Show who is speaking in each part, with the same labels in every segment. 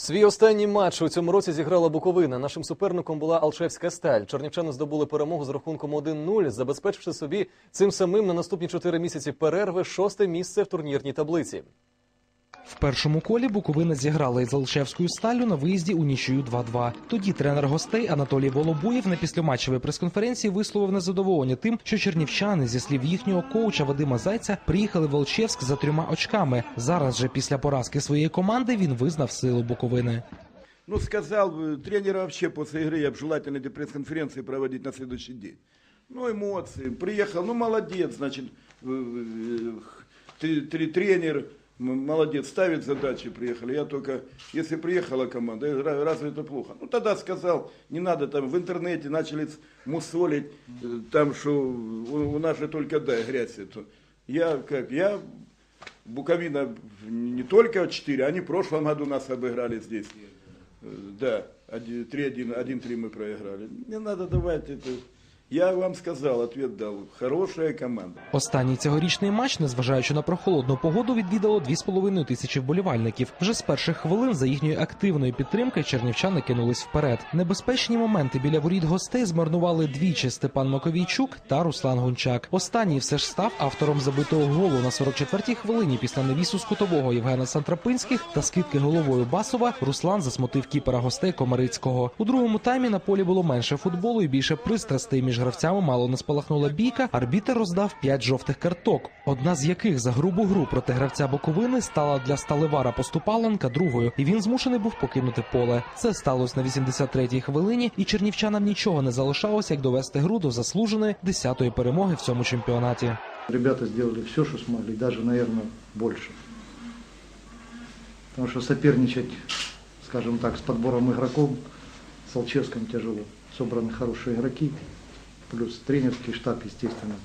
Speaker 1: Свій останній матч у цьому році зіграла Буковина. Нашим суперником була Алчевська сталь. Чернівчани здобули перемогу з рахунком 1-0, забезпечивши собі цим самим на наступні чотири місяці перерви шосте місце в турнірній таблиці.
Speaker 2: В першому колі Буковина зіграла із Алшевською сталлю на виїзді у нічию 2-2. Тоді тренер гостей Анатолій Волобуєв на післяматчевій прес-конференції висловив незадоволення тим, що чернівчани, зі слів їхнього коуча Вадима Зайця, приїхали в Алчевськ за трьома очками. Зараз же після поразки своєї команди він визнав силу Буковини.
Speaker 3: Ну, сказал бы, тренера вообще после игры я бы желательно эти пресс-конференции проводить на следующий день. Ну, эмоции. Приехал, ну, молодец, значит, э, э, три- три- тренер, м- молодец, ставит задачи, приехали. Я только, если приехала команда, разве это плохо? Ну, тогда сказал, не надо там в интернете начали мусолить, э, там, что у, у нас же только, да, грязь это. Я как, я Буковина не только 4, они в прошлом году нас обыграли здесь. Э, Да, 3-1, 1-3 мы проиграли. Не надо давать это. Я вам сказал, ответ дал. Хорошая команда.
Speaker 2: Останній цьогорічний матч, незважаючи на прохолодну погоду, відвідало 2,5 тисячі вболівальників. Вже з перших хвилин за їхньої активної підтримки чернівчани кинулись вперед. Небезпечні моменти біля воріт гостей змарнували двічі Степан Маковійчук та Руслан Гончак. Останній все ж став автором забитого голу на 44-й хвилині після навісу з кутового Євгена Сантрапинських та скидки головою Басова. Руслан засмутив кіпера гостей Комарицького. У другому таймі на полі було менше футболу і більше пристрастей між гравцями мало не спалахнула бійка. Арбітер роздав п'ять жовтих карток, одна з яких за грубу гру проти гравця Боковини стала для Сталевара Поступаленка другою, і він змушений був покинути поле. Це сталося на 83-й хвилині, і чернівчанам нічого не залишалося, як довести гру до заслуженої 10-ї перемоги в цьому чемпіонаті.
Speaker 4: Ребята сделали все, что смогли, даже, наверное, больше. Потому что соперничать, скажем так, с подбором игроков с Алчевском тяжело. Собраны хорошие игроки, плюс тренерский штаб, естественно,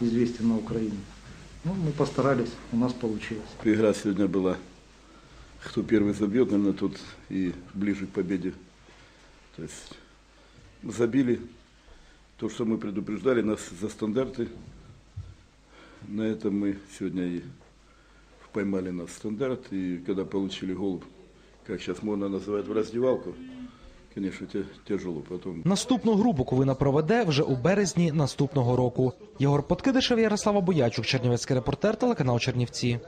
Speaker 4: известен на Украине. Ну, мы постарались, у нас получилось.
Speaker 3: Игра сегодня была. Кто первый забьет, наверное, тот и ближе к победе. То есть забили то, что мы предупреждали нас за стандарты. На этом мы сегодня и поймали нас стандарт. И когда получили гол, как сейчас можно называть, в раздевалку, те- тяжело. Потом
Speaker 2: Наступну гру Буковина проведе вже у березні наступного року. Єгор Подкидишев, Ярослава Боячук, Чернівецький репортер, телеканал Чернівці.